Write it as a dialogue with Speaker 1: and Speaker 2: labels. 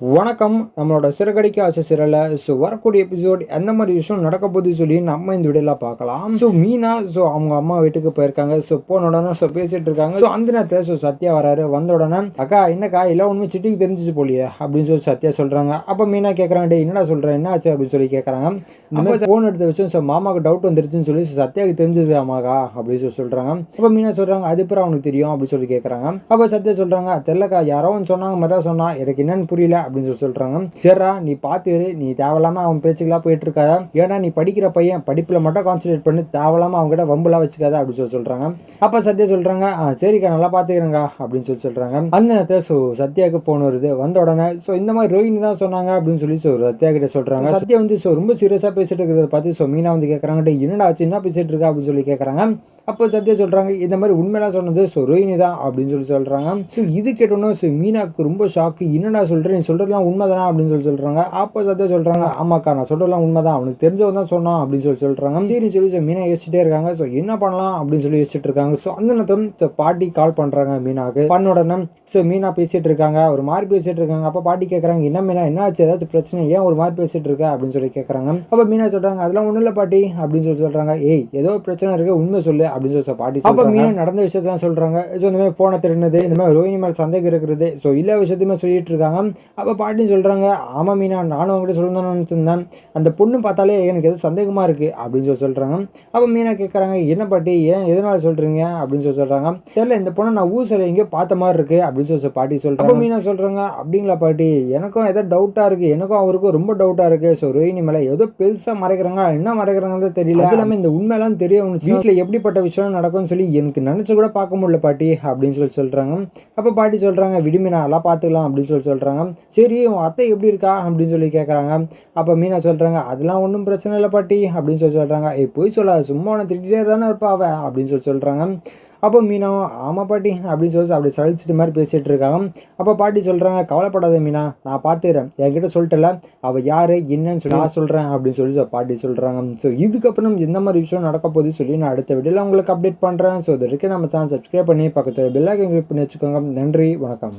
Speaker 1: வணக்கம். நம்மளோட சிறகடிக்க ஆசை சிறல. ஸோ வரக்கூடிய எபிசோட் எந்த மாதிரி விஷயம் நடக்க போகுது சொல்லி நம்ம இந்த வீடியோல பார்க்கலாம். ஸோ மீனா ஸோ அவங்க அம்மா வீட்டுக்கு போயிருக்காங்க. ஸோ போன உடனே ஸோ பேசிட்டு இருக்காங்க. ஸோ அந்த நேரத்தில் ஸோ சத்யா வராரு. வந்த உடனே அக்கா என்னக்கா? எல்லாம் உண்மை சிட்டிக்கு தெரிஞ்சிச்சு போலியே அப்படின்னு சொல்லி சத்யா சொல்றாங்க. அப்போ மீனா கேட்குறாங்க டே என்னடா சொல்கிறேன் என்ன ஆச்சு? அப்படின்னு சொல்லி கேட்குறாங்க நம்ம ஃபோன் எடுத்த விஷயம் ஸோ மாமாவுக்கு டவுட் வந்துருச்சுன்னு சொல்லி சத்யாவுக்கு தெரிஞ்சிருக்காமாக்கா அப்படின்னு சொல்லி சொல்கிறாங்க அப்போ மீனா சொல்கிறாங்க அது அப்புறம் அவனுக்கு தெரியும்? அப்படின்னு சொல்லி கேட்குறாங்க அப்போ சத்யா சொல்கிறாங்க தெரிலக்கா யாரோ ஒன்று சொன்னாங்க மாதிரி சொன்னால் எனக்கு என்னன்னு புரியல. அப்படின்னு சொல்லி சொல்கிறாங்க சரிடா நீ பார்த்து இரு, நீ தேவையில்லாம அவன் பேச்சுக்கெல்லாம் போயிட்டு இருக்காத ஏன்னா நீ படிக்கிற பையன் படிப்பில் மட்டும் கான்சன்ட்ரேட் பண்ணி. தேவையில்லாம அவங்க கிட்ட வம்புலாம் வச்சுக்காத அப்படின்னு சொல்லி சொல்கிறாங்க அப்போ சத்யா சொல்கிறாங்க ஆ சரிக்கா நல்லா பார்த்துக்கிறேங்க அப்படின்னு சொல்லி சொல்கிறாங்க அந்த நேரத்தில் ஸோ சத்யாவுக்கு ஃபோன் வருது. வந்த உடனே ஸோ இந்த மாதிரி ரோஹினி தான் சொன்னாங்க அப்படின்னு சொல்லி ஸோ சத்யா கிட்ட சொல்கிறாங்க சத்யா வந்து ஸோ ரொம்ப சீரியஸாக பேசிட்டு இருக்கிறத பார்த்து ஸோ மீனா வந்து கேட்குறாங்க "டேய், என்னடா ஆச்சு? என்ன பேசிட்டு இருக்கா? அப்படின்னு சொல்லி கேட்குறாங்க அப்போ சத்யா சொல்கிறாங்க இந்த மாதிரி உண்மையெல்லாம் சொன்னது ஸோ ரோஹினி தான் அப்படின்னு சொல்லி சொல்கிறாங்க ஸோ இது கேட்டோன்னே ஸோ மீனாக்கு ரொம்ப ஷாக்கு என்னடா சொல்கிறேன் நீ சொல்கிறதுலாம் உண்மைதானா அப்படின்னு சொல்லி சொல்கிறாங்க சத்யா சொல்கிறாங்க ஆமாக்கா நான் சொல்கிறதுலாம் உண்மைதான். அவனுக்கு தெரிஞ்சவன் தான் சொன்னான் அப்படின்னு சொல்லி சொல்கிறாங்க சரி சொல்லி மீனா யோசிச்சுட்டே இருக்காங்க. ஸோ என்ன பண்ணலாம் அப்படின்னு சொல்லி யோசிச்சுட்டு இருக்காங்க. ஸோ அந்த நேரத்தில் ஸோ பாட்டி கால் பண்ணுறாங்க மீனாக்கு பண்ண உடனே ஸோ மீனா பேசிட்டு இருக்காங்க. ஒரு மாதிரி பேசிட்டு இருக்காங்க. அப்போ பாட்டி கேட்குறாங்க என்ன மீனா என்ன ஆச்சு? ஏதாச்சும் பிரச்சனை? ஏன் ஒரு மாதிரி பேசிட்டு இருக்க? அப்படின்னு சொல்லி கேட்குறாங்க அப்போ மீனா சொல்கிறாங்க அதெல்லாம் ஒன்றும் இல்லை பாட்டி. அப்படின்னு சொல்லி சொல்கிறாங்க ஏய் ஏதோ பிரச்சனை இருக்கு. உண்மை சொல்லு. அப்படின்னு சொல்லி பாட்டி அப்போ மீனா நடந்த விஷயத்தெல்லாம் சொல்கிறாங்க ஸோ இந்த மாதிரி ஃபோனை திருடினது இந்த மாதிரி ரோஹினி மேலே சந்தேகம் இருக்கிறது. ஸோ எல்லா விஷயத்தையுமே சொல்லிட்டு இருக்காங்க. அப்போ பாட்டின்னு சொல்கிறாங்க ஆமாம் மீனா நானும் அவங்ககிட்ட சொல்லணும்னு நினச்சிருந்தேன். அந்த பொண்ணு பார்த்தாலே எனக்கு எதுவும் சந்தேகமாக இருக்குது அப்படின்னு சொல்லி சொல்கிறாங்க அப்போ மீனா கேட்குறாங்க என்ன பாட்டி ஏன் எதனால சொல்கிறீங்க அப்படின்னு சொல்லி சொல்கிறாங்க தெரியல இந்த பொண்ணை நான் ஊர் சில எங்கேயோ பார்த்த மாதிரி இருக்கு. அப்படின்னு சொல்லி பாட்டி சொல்கிறாங்க அப்போ மீனா சொல்கிறாங்க அப்படிங்களா பாட்டி எனக்கும் ஏதோ டவுட்டாக இருக்குது எனக்கும் அவருக்கும் ரொம்ப டவுட்டாக இருக்குது ஸோ ரோஹினி மேலே ஏதோ பெருசாக மறைக்கிறாங்க. என்ன மறைக்கிறாங்கன்னு தெரியல. அது இல்லாமல் இந்த உண்மையெல்லாம் தெரிய வீட்டில் எப்படிப்பட்ட விஷயம் நடக்கும்னு சொல்லி எனக்கு நினச்சி கூட பார்க்க முடியல பாட்டி. அப்படின்னு சொல்லி சொல்கிறாங்க அப்போ பாட்டி சொல்கிறாங்க விடுமீனா எல்லாம் பார்த்துக்கலாம். அப்படின்னு சொல்லி சொல்கிறாங்க சரி உன் அத்தை எப்படி இருக்கா? அப்படின்னு சொல்லி கேட்குறாங்க அப்போ மீனா சொல்கிறாங்க அதெல்லாம் ஒன்றும் பிரச்சனை இல்லை பாட்டி அப்படின்னு சொல்லி சொல்கிறாங்க ஏய் போய் சொல்லாத சும்மா உன திட்டிகிட்டே தானே இருப்பா அவன் அப்படின்னு சொல்லி சொல்கிறாங்க அப்போ மீனா ஆமாம் பாட்டி அப்படின்னு சொல்லி அப்படி சலிச்சிட்டு மாதிரி பேசிகிட்டு இருக்காங்க. அப்போ பாட்டி சொல்கிறாங்க கவலைப்படாத மீனா நான் பார்த்துக்கிறேன் என்கிட்ட சொல்லிட்டல அவள் யார் என்னன்னு சொல்லி நான் சொல்கிறேன் அப்படின்னு சொல்லி பாட்டி சொல்கிறாங்க ஸோ இதுக்கப்புறம் எந்த மாதிரி விஷயம் நடக்க போகுது சொல்லி நான் அடுத்த வீடியோவில் உங்களுக்கு அப்டேட் பண்ணுறேன் ஸோ இது வரைக்கும் நம்ம சேனல் சப்ஸ்கிரைப் பண்ணி பக்கத்தில் பெல் கிளிக் பண்ணி வச்சுக்கோங்க. நன்றி வணக்கம்.